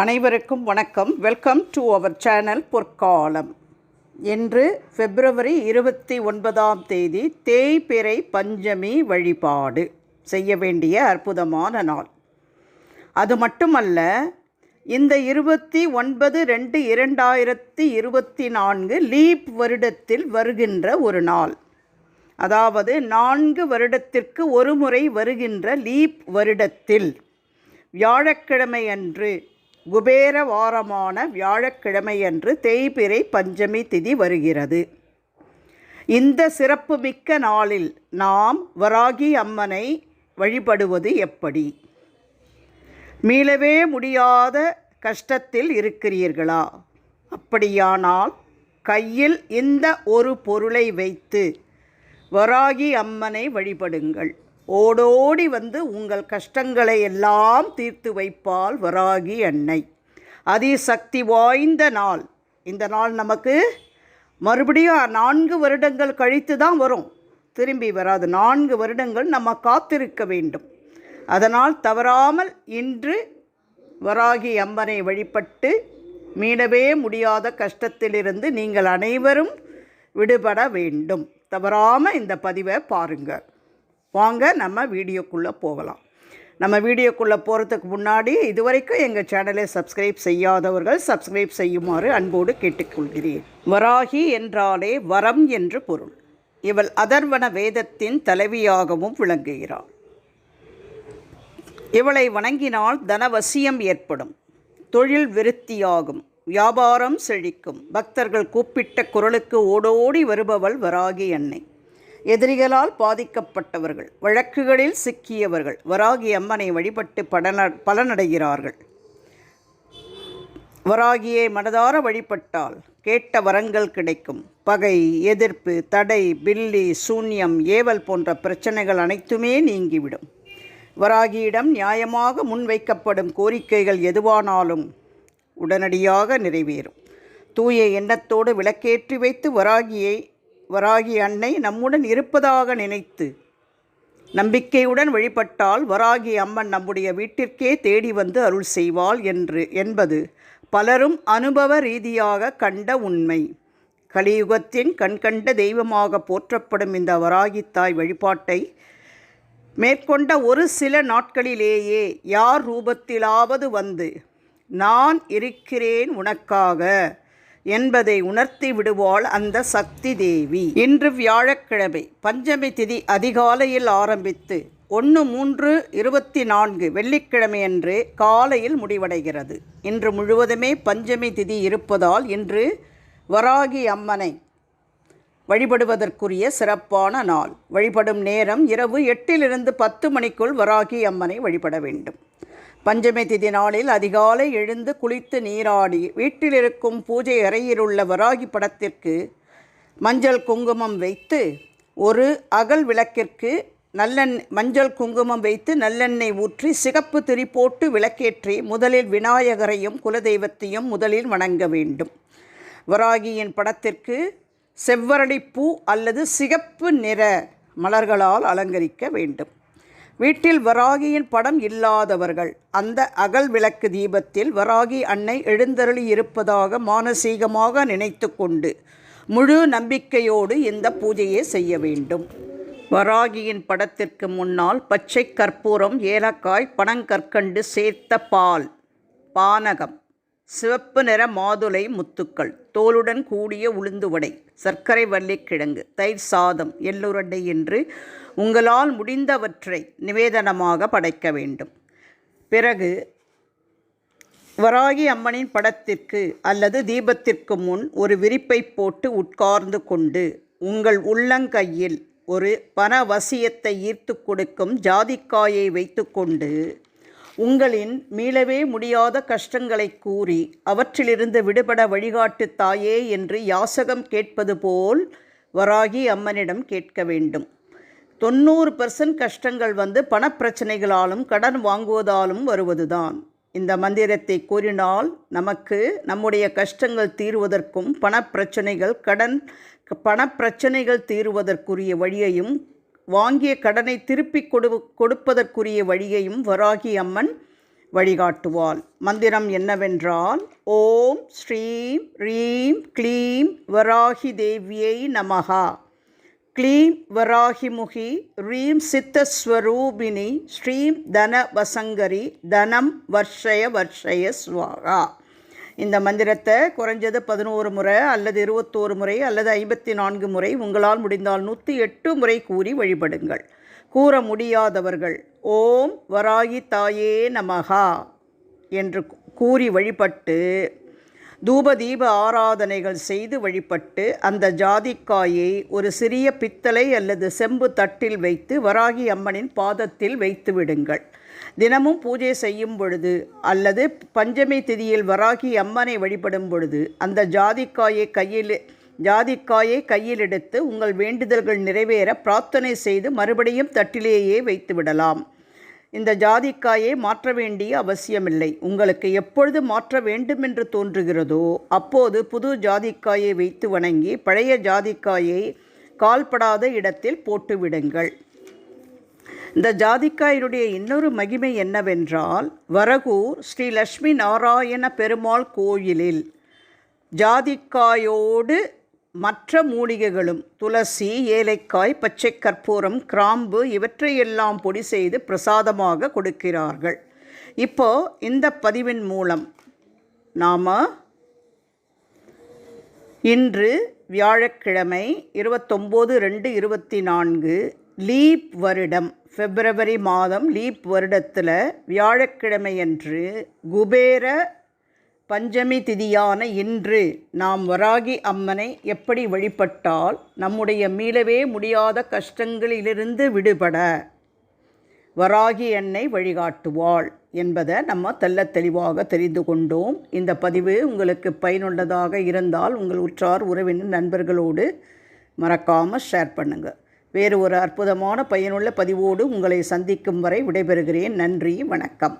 அனைவருக்கும் வணக்கம். Welcome to our channel பொற்காலம். என்று பிப்ரவரி இருபத்தி ஒன்பதாம் தேதி தேய்பிறை பஞ்சமி வழிபாடு செய்ய வேண்டிய அற்புதமான நாள். அது மட்டுமல்ல இந்த இருபத்தி ஒன்பது ரெண்டு இரண்டாயிரத்தி இருபத்தி நான்கு லீப் வருடத்தில் வருகின்ற ஒரு நாள். அதாவது நான்கு வருடத்திற்கு ஒரு முறை வருகின்ற லீப் வருடத்தில் வியாழக்கிழமை அன்று குபேர வாரமான வியாழக்கிழமையன்று தேய்பிறை பஞ்சமி திதி வருகிறது. இந்த சிறப்புமிக்க நாளில் நாம் வராகி அம்மனை வழிபடுவது எப்படி? மீளவே முடியாத கஷ்டத்தில் இருக்கிறீர்களா? அப்படியானால் கையில் இந்த ஒரு பொருளை வைத்து வராகி அம்மனை வழிபடுங்கள். ஓடோடி வந்து உங்கள் கஷ்டங்களை எல்லாம் தீர்த்து வைப்பால் வராகி அன்னை. அதிசக்தி வாய்ந்த நாள். இந்த நாள் நமக்கு மறுபடியும் நான்கு வருடங்கள் கழித்து தான் வரும். திரும்பி வராது. நான்கு வருடங்கள் நம்ம காத்திருக்க வேண்டும். அதனால் தவறாமல் இன்று வராகி அம்மனை வழிபட்டு மீளவே முடியாத கஷ்டத்திலிருந்து நீங்கள் அனைவரும் விடுபட வேண்டும். தவறாமல் இந்த பதிவை பாருங்கள் வாங்க நம்ம வீடியோக்குள்ளே போகலாம். நம்ம வீடியோக்குள்ளே போகிறதுக்கு முன்னாடி இதுவரைக்கும் எங்கள் சேனலை சப்ஸ்கிரைப் செய்யாதவர்கள் சப்ஸ்கிரைப் செய்யுமாறு அன்போடு கேட்டுக்கொள்கிறேன். வராகி என்றாலே வரம் என்று பொருள். இவள் அதர்வன வேதத்தின் தலைவியாகவும் விளங்குகிறாள். இவளை வணங்கினால் தனவசியம் ஏற்படும். தொழில் விருத்தியாகும். வியாபாரம் செழிக்கும். பக்தர்கள் கூப்பிட்ட குரலுக்கு ஓடோடி வருபவள் வராகி அன்னை. எதிரிகளால் பாதிக்கப்பட்டவர்கள் வழக்குகளில் சிக்கியவர்கள் வராகி அம்மனை வழிபட்டு பலன பலனடைகிறார்கள். வராகியை மனதார வழிபட்டால் கேட்ட வரங்கள் கிடைக்கும். பகை எதிர்ப்பு தடை பில்லி சூன்யம் ஏவல் போன்ற பிரச்சனைகள் அனைத்துமே நீங்கிவிடும். வராகியிடம் நியாயமாக முன்வைக்கப்படும் கோரிக்கைகள் எதுவானாலும் உடனடியாக நிறைவேறும். தூய எண்ணத்தோடு விளக்கேற்றி வைத்து வராகியை வராகி அன்னை நம்முடன் இருப்பதாக நினைத்து நம்பிக்கையுடன் வழிபட்டால் வராகி அம்மன் நம்முடைய வீட்டிற்கே தேடி வந்து அருள் செய்வாள் என்று என்பது பலரும் அனுபவ ரீதியாக கண்ட உண்மை. கலியுகத்தின் கண்கண்ட தெய்வமாக போற்றப்படும் இந்த வராகித்தாய் வழிபாட்டை மேற்கொண்ட ஒரு சில நாட்களிலேயே யார் ரூபத்திலாவது வந்து நான் இருக்கிறேன் உனக்காக என்பதை உணர்த்தி விடுவாள் அந்த சக்தி தேவி. இன்று வியாழக்கிழமை பஞ்சமி திதி அதிகாலையில் ஆரம்பித்து ஒன்று மூன்று இருபத்தி நான்கு வெள்ளிக்கிழமையன்று காலையில் முடிவடைகிறது. இன்று முழுவதுமே பஞ்சமி திதி இருப்பதால் இன்று வராகி அம்மனை வழிபடுவதற்குரிய சிறப்பான நாள். வழிபடும் நேரம் இரவு எட்டிலிருந்து பத்து மணிக்குள் வராகி அம்மனை வழிபட வேண்டும். பஞ்சமி திதி நாளில் அதிகாலை எழுந்து குளித்து நீராடி வீட்டில் இருக்கும் பூஜை அறையிலுள்ள வராகி படத்திற்கு மஞ்சள் குங்குமம் வைத்து ஒரு அகல் விளக்கிற்கு நல்லெண் மஞ்சள் குங்குமம் வைத்து நல்லெண்ணெய் ஊற்றி சிகப்பு திரி போட்டு விளக்கேற்றி முதலில் விநாயகரையும் குலதெய்வத்தையும் முதலில் வணங்க வேண்டும். வராகியின் படத்திற்கு செவ்வரடி பூ அல்லது சிகப்பு நிற மலர்களால் அலங்கரிக்க வேண்டும். வீட்டில் வராகியின் படம் இல்லாதவர்கள். அந்த அகல் விளக்கு தீபத்தில் வராகி அன்னை எழுந்தருளி இருப்பதாக மானசீகமாக நினைத்து கொண்டு முழு நம்பிக்கையோடு இந்த பூஜையை செய்ய வேண்டும். வராகியின் படத்திற்கு முன்னால் பச்சை கற்பூரம் ஏலக்காய் பனங்கற்கண்டு சேர்த்த பால் பானகம் சிவப்பு நிற மாதுளை முத்துக்கள் தோலுடன் கூடிய உளுந்து வடை சர்க்கரை வள்ளிக்கிழங்கு தயிர் சாதம் எள்ளுரண்டை என்று உங்களால் முடிந்தவற்றை நிவேதனமாக படைக்க வேண்டும். பிறகு வராகி அம்மனின் படத்திற்கு அல்லது தீபத்திற்கு முன் ஒரு விரிப்பை போட்டு உட்கார்ந்து கொண்டு உங்கள் உள்ளங்கையில் ஒரு பணவசியத்தை ஈர்த்து கொடுக்கும் ஜாதிக்காயை வைத்துக்கொண்டு உங்களின் மீளவே முடியாத கஷ்டங்களை கூறி அவற்றிலிருந்து விடுபட வழிகாட்டு தாயே என்று யாசகம் கேட்பது போல் வராகி அம்மனிடம் கேட்க வேண்டும். தொண்ணூறு பர்சன்ட் கஷ்டங்கள் வந்து பணப்பிரச்சனைகளாலும் கடன் வாங்குவதாலும் வருவதுதான். இந்த மந்திரத்தை கூறினால் நமக்கு நம்முடைய கஷ்டங்கள் தீர்வதற்கும் பணப்பிரச்சனைகள் கடன் பணப்பிரச்சனைகள் தீர்வதற்குரிய வழியையும் வாங்கிய கடனை திருப்பி கொடு கொடுப்பதற்குரிய வழியையும் வராகி அம்மன் வழிகாட்டுவாள். மந்திரம் என்னவென்றால் ஓம் ஸ்ரீம் ரீம் க்ளீம் வராகி தேவியை நமகா க்ளீம் வராகிமுகி ரீம் சித்தஸ்வரூபிணி ஸ்ரீம் தன வசங்கரி தனம் வர்ஷய வர்ஷய ஸ்வாகா இந்த மந்திரத்தை குறைஞ்சது பதினோரு முறை அல்லது இருபத்தோரு முறை அல்லது ஐம்பத்தி நான்கு முறை உங்களால் முடிந்தால் நூற்றி எட்டு முறை கூறி வழிபடுங்கள். கூற முடியாதவர்கள் ஓம் வராகி தாயே நமகா என்று கூறி வழிபட்டு தூப தீப ஆராதனைகள் செய்து வழிபட்டு அந்த ஜாதிக்காயை ஒரு சிறிய பித்தளை அல்லது செம்பு தட்டில் வைத்து வராகி அம்மனின் பாதத்தில் வைத்து விடுங்கள். தினமும் பூஜை செய்யும் பொழுது அல்லது பஞ்சமி திதியில் வராகி அம்மனை வழிபடும் பொழுது அந்த ஜாதிக்காயை கையில் ஜாதிக்காயை கையில் எடுத்து உங்கள் வேண்டுதல்கள் நிறைவேற பிரார்த்தனை செய்து மறுபடியும் தட்டிலேயே வைத்து விடலாம். இந்த ஜாதிக்காயை மாற்ற வேண்டிய அவசியமில்லை. உங்களுக்கு எப்பொழுது மாற்ற வேண்டும் என்று தோன்றுகிறதோ அப்போது புது ஜாதிக்காயை வைத்து வணங்கி பழைய ஜாதிக்காயை கால்படாத இடத்தில் போட்டுவிடுங்கள். இந்த ஜாதிக்காயினுடைய இன்னொரு மகிமை என்னவென்றால் வரகூர் ஸ்ரீ லக்ஷ்மி நாராயண பெருமாள் கோயிலில் ஜாதிக்காயோடு மற்ற மூலிகைகளும் துளசி ஏலைக்காய் பச்சை கற்பூரம் கிராம்பு இவற்றையெல்லாம் பொடி செய்து பிரசாதமாக கொடுக்கிறார்கள். இப்போ இந்த பதிவின் மூலம் நாம் இன்று வியாழக்கிழமை இருபத்தொம்போது ரெண்டு இருபத்தி நான்கு லீப் வருடம் பிப்ரவரி மாதம் லீப் வருடத்தில் வியாழக்கிழமையன்று குபேர பஞ்சமி திதியான இன்று நாம் வராகி அம்மனை எப்படி வழிபட்டால் நம்முடைய மீளவே முடியாத கஷ்டங்களிலிருந்து விடுபட வராகி எண்ணெய் வழிகாட்டுவாள் என்பதை நம்ம தெல்ல தெளிவாக தெரிந்து கொண்டோம். இந்த பதிவு உங்களுக்கு பயனுள்ளதாக இருந்தால் உங்கள் உற்றார் உறவினர் நண்பர்களோடு மறக்காமல் ஷேர் பண்ணுங்கள் வேறு ஒரு அற்புதமான பயனுள்ள பதிவோடு உங்களை சந்திக்கும் வரை விடைபெறுகிறேன். நன்றி வணக்கம்.